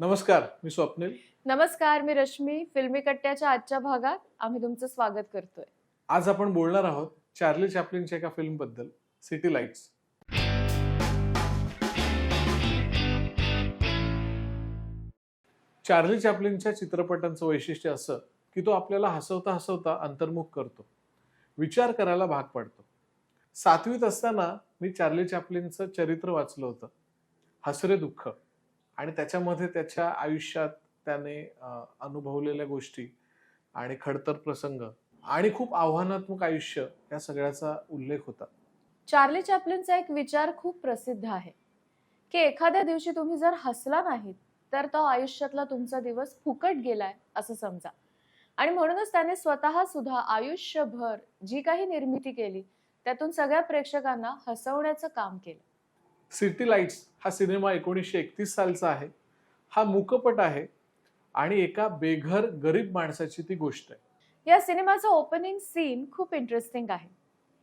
नमस्कार मी स्वप्नील. नमस्कार मी रश्मी. फिल्मी कट्ट्याच्या आजच्या भागात आम्ही तुमचं स्वागत करतोय. आज आपण बोलणार आहोत चार्ली चॅपलिनच्या एका फिल्मबद्दल सिटी लाईट्स. चार्ली चॅपलिनच्या चित्रपटांचं वैशिष्ट्य असं की तो आपल्याला हसवता हसवता अंतर्मुख करतो. विचार करायला भाग पाडतो. सातवीत असताना मी चार्ली चॅपलिनचं चरित्र वाचलं होतं. हसरे दुःख. आणि त्याच्यामध्ये त्याच्या आयुष्यात त्याने अनुभवलेल्या गोष्टी आणि खडतर प्रसंग आणि खूप आव्हानात्मक आयुष्य या सगळ्याचा उल्लेख होता. चार्ली चॅपलिनचा एक विचार खूप प्रसिद्ध आहे की एखाद्या दिवशी तुम्ही जर हसला नाहीत तर तो आयुष्यातला तुमचा दिवस फुकट गेलाय असं समजा. आणि म्हणूनच त्याने स्वतः सुद्धा आयुष्यभर जी काही निर्मिती केली त्यातून सगळ्या प्रेक्षकांना हसवण्याचं काम केलं. सिटी लाईट्स हा सिनेमा एकोणीसशे एकतीस सालचा आहे. हा मूकपट आहे आणि एका बेघर गरीब माणसाची ती गोष्ट आहे. या सिनेमाचा ओपनिंग सीन खूप इंटरेस्टिंग आहे.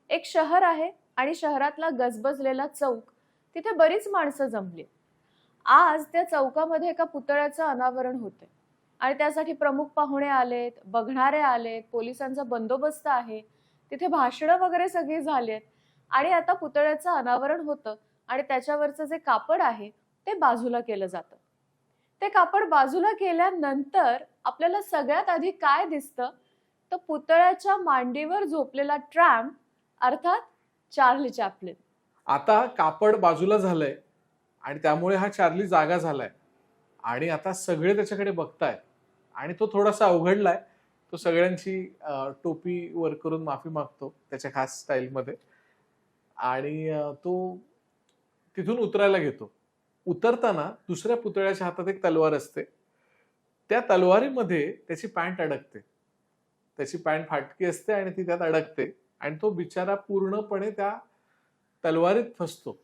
एक शहर आहे आणि शहरातला गजबजलेला चौक तिथे बरीच माणसं जमली. आज त्या चौकामध्ये एका पुतळ्याचं अनावरण होते आणि त्यासाठी प्रमुख पाहुणे आलेत बघणारे आलेत पोलिसांचा बंदोबस्त आहे तिथे भाषणं वगैरे सगळी आहेत आणि आता पुतळ्याचं अनावरण होतं. आणि त्याच्यावरचं जे कापड आहे ते बाजूला केलं जातं. ते कापड बाजूला केल्यानंतर आपल्याला सगळ्यात आधी काय दिसतं? तर पुतळ्याच्या मांडीवर झोपलेला ट्रॅम्प अर्थात चार्ली चॅपलिन. आता कापड बाजूला झालंय आणि त्यामुळे हा चार्ली जागा झालाय. आणि आता सगळे त्याच्याकडे बघताय आणि तो थोडासा अवघडलाय. तो सगळ्यांची टोपी वर करून माफी मागतो त्याच्या खास स्टाईलमध्ये. आणि तो तिथून उतरायला घेतो. उतरताना दुसऱ्या पुतळ्याच्या हातात एक तलवार असते. त्या तलवारीमध्ये त्याची पॅन्ट अडकते. त्याची पॅन्ट फाटकी असते आणि ती त्यात अडकते. आणि तो बिचारा पूर्णपणे त्या तलवारीत फसतो.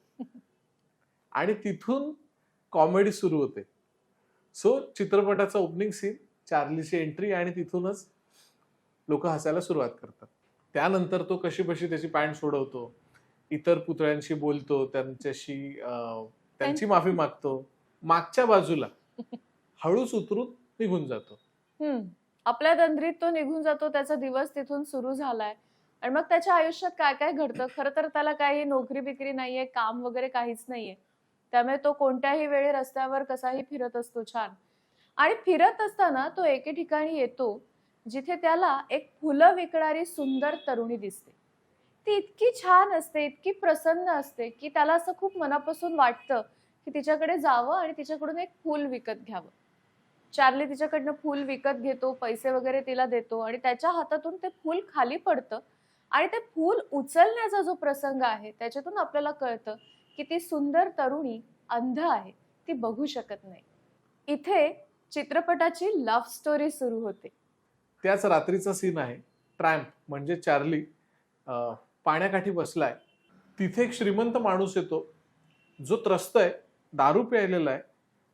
आणि तिथून कॉमेडी सुरू होते. सो चित्रपटाचा ओपनिंग सीन चार्लीची एंट्री आणि तिथूनच लोक हसायला सुरुवात करतात. त्यानंतर तो कशी बशी त्याची पॅन्ट सोडवतो. इतर पुतळ्यांशी बोलतो त्यांच्याशी त्यांची माफी मागतो. मागच्या बाजूला हळूच उतरून निघून जातो. आपल्या दंद्रीत तो निघून जातो त्याचा दिवस तिथून सुरू झालाय. आणि मग त्याच्या आयुष्यात काय काय घडतं? खरं तर त्याला काही नोकरी बिकरी नाहीये काम वगैरे काहीच नाहीये. त्यामुळे तो कोणत्याही वेळी रस्त्यावर कसाही फिरत असतो छान. आणि फिरत असताना तो एके ठिकाणी येतो जिथे त्याला एक फुलं विकणारी सुंदर तरुणी दिसते. ती इतकी छान असते इतकी प्रसन्न असते की त्याला असं खूप मनापासून वाटतं की तिच्याकडे जावं आणि तिच्याकडून एक फूल विकत घ्यावं. चार्ली तिच्याकडनं फूल विकत घेतो पैसे वगैरे तिला देतो आणि त्याच्या हातातून ते फूल खाली पडतं आणि ते फूल उचलण्याचा जो प्रसंग आहे त्याच्यातून आपल्याला कळतं की ती सुंदर तरुणी अंध आहे ती बघू शकत नाही. इथे चित्रपटाची लव्ह स्टोरी सुरू होते. त्याच रात्रीचा सीन आहे. ट्रॅम्प म्हणजे चार्ली पाण्याकाठी बसलाय तिथे एक श्रीमंत माणूस येतो. जो त्रस्त आहे दारू प्यायलेला आहे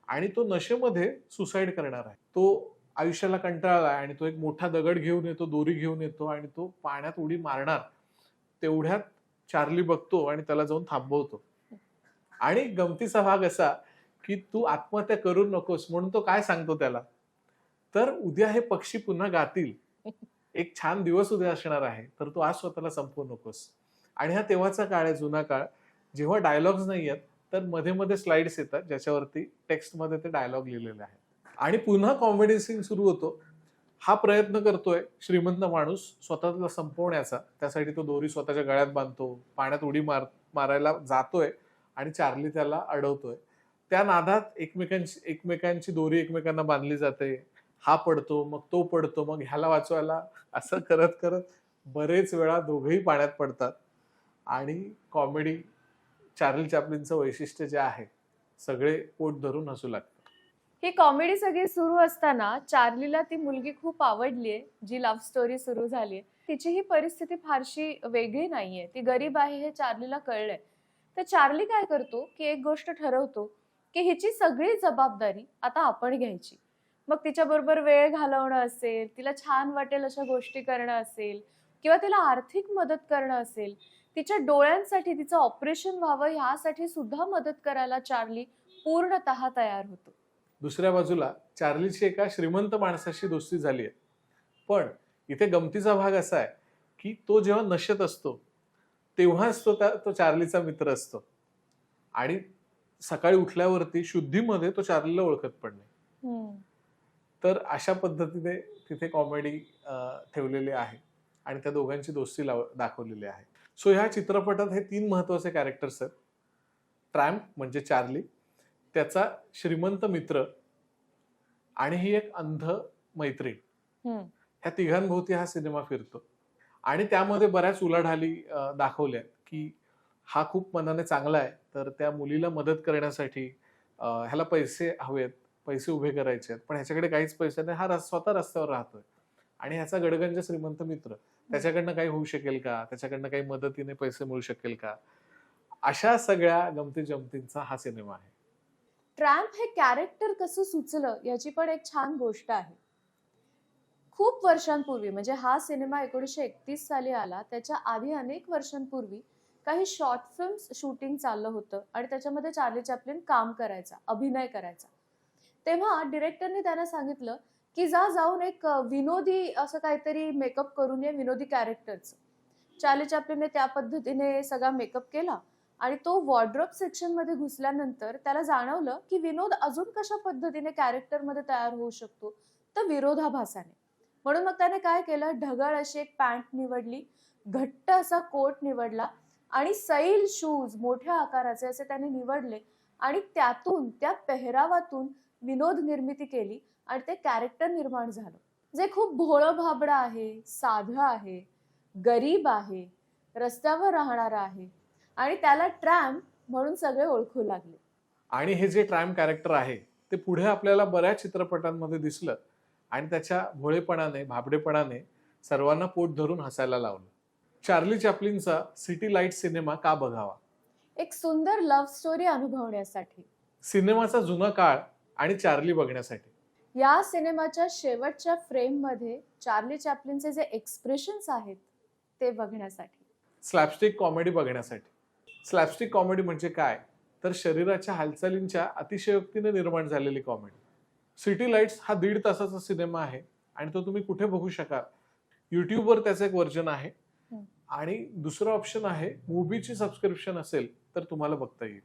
आणि तो नशेमध्ये सुसाईड करणार आहे. तो आयुष्याला कंटाळला आहे आणि तो एक मोठा दगड घेऊन येतो दोरी घेऊन येतो आणि तो पाण्यात उडी मारणार. तेवढ्यात चार्ली बघतो आणि त्याला जाऊन थांबवतो. आणि गमतीचा भाग असा की तू आत्महत्या करू नकोस म्हणून तो काय सांगतो त्याला? तर उद्या हे पक्षी पुन्हा गातील. एक छान दिवस उद्या असणार आहे तर तू आज स्वतःला संपवू नकोस. आणि हा तेव्हाचा काळ आहे जुना काळ. जेव्हा डायलॉग्स नाही आहेत तर मध्ये मध्ये स्लाइड्स येतात ज्याच्यावरती टेक्स्टमध्ये ते डायलॉग लिहिलेले आहेत. आणि पुन्हा कॉमेडी सीन सुरू होतो. हा प्रयत्न करतोय श्रीमंत माणूस स्वतःला संपवण्याचा. त्यासाठी तो दोरी स्वतःच्या गळ्यात बांधतो पाण्यात उडी मार मारायला जातोय आणि चार्ली त्याला अडवतोय. त्या नादात एकमेकांची एकमेकांची दोरी एकमेकांना बांधली जाते. हा पडतो मग तो पडतो मग ह्याला वाचवायला असं करत करत बरेच वेळा दोघेही पाण्यात पडतात. आणि कॉमेडी चार्ली चॅपलिनचं वैशिष्ट्य जे आहे सगळे पोट धरून हसू लागतात. ही कॉमेडी सगळी सुरू असताना चार्लीला ती मुलगी खूप आवडलीये जी लव्ह स्टोरी सुरू झालीये तिची ही परिस्थिती फारशी वेगळी नाहीये. ती गरीब आहे हे चार्लीला कळलंय. तर चार्ली काय करतो की एक गोष्ट ठरवतो की हिची सगळी जबाबदारी आता आपण घ्यायची. मग तिच्याबरोबर वेळ घालवणं असेल तिला छान वाटेल अशा गोष्टी करणं असेल किंवा तिला आर्थिक मदत करणं असेल तिच्या डोळ्यांसाठी तिचं ऑपरेशन व्हावं ह्यासाठी सुद्धा मदत करायला चार्ली पूर्णतः तयार होतो. दुसऱ्या बाजूला चार्लीची एका श्रीमंत माणसाशी दोस्ती झाली आहे. पण इथे गमतीचा भाग असा आहे की तो जेव्हा नशेत असतो तेव्हाच तो त्या तो चार्लीचा मित्र असतो. आणि सकाळी उठल्यावरती शुद्धीमध्ये तो चार्लीला ओळखत पण नाही. तर अशा पद्धतीने तिथे कॉमेडी ठेवलेली आहे. आणि त्या दोघांची दोस्ती लाव दाखवलेली आहे. सो ह्या चित्रपटात हे तीन महत्त्वाचे कॅरेक्टर्स आहेत. ट्रॅम्प म्हणजे चार्ली त्याचा श्रीमंत मित्र आणि ही एक अंध मैत्रीण. ह्या तिघांभोवती हा सिनेमा फिरतो. आणि त्यामध्ये बऱ्याच उलाढाली दाखवल्या की हा खूप मनाने चांगला आहे तर त्या मुलीला मदत करण्यासाठी ह्याला पैसे हवेत. पैसे उभे करायचे आहेत. पण ह्याच्याकडे काहीच पैसे नाही. हा स्वतः रस्त्यावर राहतोय. आणि ह्याचा गडगंज श्रीमंत मित्र त्याच्याकडनं काही होऊ शकेल का? त्याच्याकडनं काही मदतीने पैसे मिळू शकेल का? अशा सगळ्या गमती जमतींचा हा सिनेमा आहे. ट्रॅम्प हे कॅरेक्टर कसं सुचलं याची पण एक छान गोष्ट आहे. खूप वर्षांपूर्वी म्हणजे हा सिनेमा एकोणीसशे एकतीस साली आला. त्याच्या आधी अनेक वर्षांपूर्वी काही शॉर्ट फिल्म शूटिंग चाललं होतं. आणि त्याच्यामध्ये चार्ली चॅपलिन काम करायचा अभिनय करायचा. तेव्हा डिरेक्टरने त्यांना सांगितलं की जा जाऊन एक विनोदी असं काहीतरी मेकअप करून ये विनोदी कॅरेक्टरचं चार्ली चॅपलिनने त्या पद्धतीने सगळा मेकअप केला आणि तो वॉर्ड्रॉप सेक्शनमध्ये घुसल्यानंतर त्याला जाणवलं की विनोद अजून कशा पद्धतीने कॅरेक्टरमध्ये तयार होऊ शकतो तर विरोधाभासाने. म्हणून मग त्याने काय केलं ढगळ अशी एक पॅन्ट निवडली घट्ट असा कोट निवडला आणि सैल शूज मोठ्या आकाराचे असे त्याने निवडले आणि त्यातून त्या पेहरावातून विनोद निर्मिती केली आणि ते कॅरेक्टर निर्माण झालं. जे खूप भोळं भाबडं आहे साधं आहे गरीब आहे रस्त्यावर राहणारा आहे आणि त्याला ट्रॅम्प म्हणून सगळे ओळखू लागले. आणि हे जे ट्रॅम कॅरेक्टर आहे ते पुढे आपल्याला बऱ्याच चित्रपटांमध्ये दिसलं आणि त्याच्या भोळेपणाने भाबडेपणाने सर्वांना पोट धरून हसायला लावलं. चार्ली चॅपलिनचा सिटी लाइट सिनेमा का बघावा? एक सुंदर लव्ह स्टोरी अनुभवण्यासाठी. सिनेमाचा जुना काळ आणि चार्ली बघण्यासाठी. या सिनेमाच्या शेवटच्या फ्रेममध्ये चार्ली चॅपलिनचे जे एक्सप्रेशन्स आहेत ते बघण्यासाठी. स्लॅपस्टिक कॉमेडी बघण्यासाठी. स्लॅपस्टिक कॉमेडी म्हणजे काय? तर शरीराच्या हालचालींच्या अतिशयोक्तीने निर्माण झालेली कॉमेडी. सिटी लाईट्स हा दीड तासाचा सिनेमा आहे आणि तो तुम्ही कुठे बघू शकाल? युट्यूबवर त्याचं एक व्हर्जन आहे. आणि दुसरं ऑप्शन आहे मूवीची सबस्क्रिप्शन असेल तर तुम्हाला बघता येईल.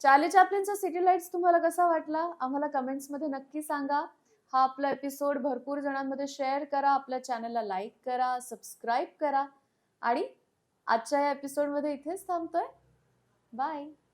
चार्ली चॅपलिनचा सिटी लाईट्स तुम्हाला कसा वाटला? आम्हाला कमेंट्समध्ये नक्की सांगा. हा आपला एपिसोड भरपूर जणांमध्ये शेअर करा आपल्या चॅनलला लाईक करा सबस्क्राईब करा. आणि आजच्या या एपिसोडमध्ये इथेच थांबतोय. बाय